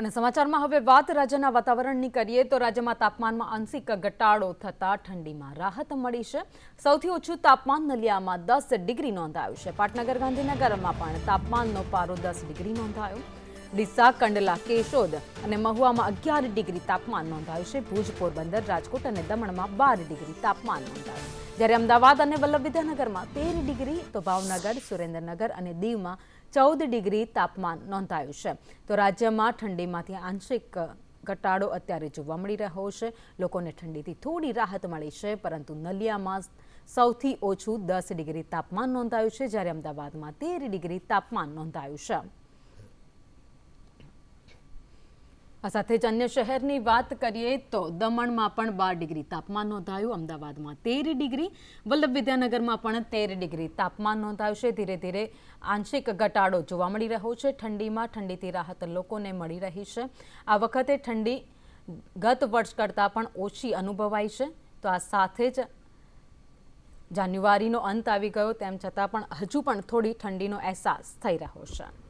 અને સમાચારમાં હવે વાત રાજ્યના વાતાવરણની કરીએ તો રાજ્યમાં તાપમાનમાં આંશિક ઘટાડો થતાં ઠંડીમાં રાહત મળી છે. સૌથી ઓછું તાપમાન નલિયામાં દસ ડિગ્રી નોંધાયું છે. પાટનગર ગાંધીનગરમાં પણ તાપમાનનો પારો દસ ડિગ્રી નોંધાયો. ડીસા કંડલા, કેશોદ અને મહુવામાં અગિયાર ડિગ્રી તાપમાન નોંધાયું છે. ભુજ, પોરબંદર, રાજકોટ અને દમણમાં બાર ડિગ્રી તાપમાન નોંધાયું. જ્યારે અમદાવાદ અને વલ્લભ વિદ્યાનગરમાં તેર ડિગ્રી તો ભાવનગર, સુરેન્દ્રનગર અને દીવમાં ચૌદ ડિગ્રી તાપમાન નોંધાયું છે. તો રાજ્યમાં ઠંડીમાંથી આંશિક ઘટાડો અત્યારે જોવા મળી રહ્યો છે. લોકોને ઠંડીથી થોડી રાહત મળી છે, પરંતુ નલિયામાં સૌથી ઓછું દસ ડિગ્રી તાપમાન નોંધાયું છે, જ્યારે અમદાવાદમાં તેર ડિગ્રી તાપમાન નોંધાયું છે. આ સાથે જ અન્ય શહેરની વાત કરીએ તો દમણમાં પણ બાર ડિગ્રી તાપમાન નોંધાયું. અમદાવાદમાં તેર ડિગ્રી, વલ્લભ વિદ્યાનગરમાં પણ તેર ડિગ્રી તાપમાન નોંધાયું છે. ધીરે ધીરે આંશિક ઘટાડો જોવા મળી રહ્યો છે. ઠંડીમાં ઠંડીથી રાહત લોકોને મળી રહી છે. આ વખતે ઠંડી ગત વર્ષ કરતાં પણ ઓછી અનુભવાઈ છે. તો આ સાથે જ જાન્યુઆરીનો અંત આવી ગયો. તેમ છતાં પણ હજુ પણ થોડી ઠંડીનો અહેસાસ થઈ રહ્યો છે.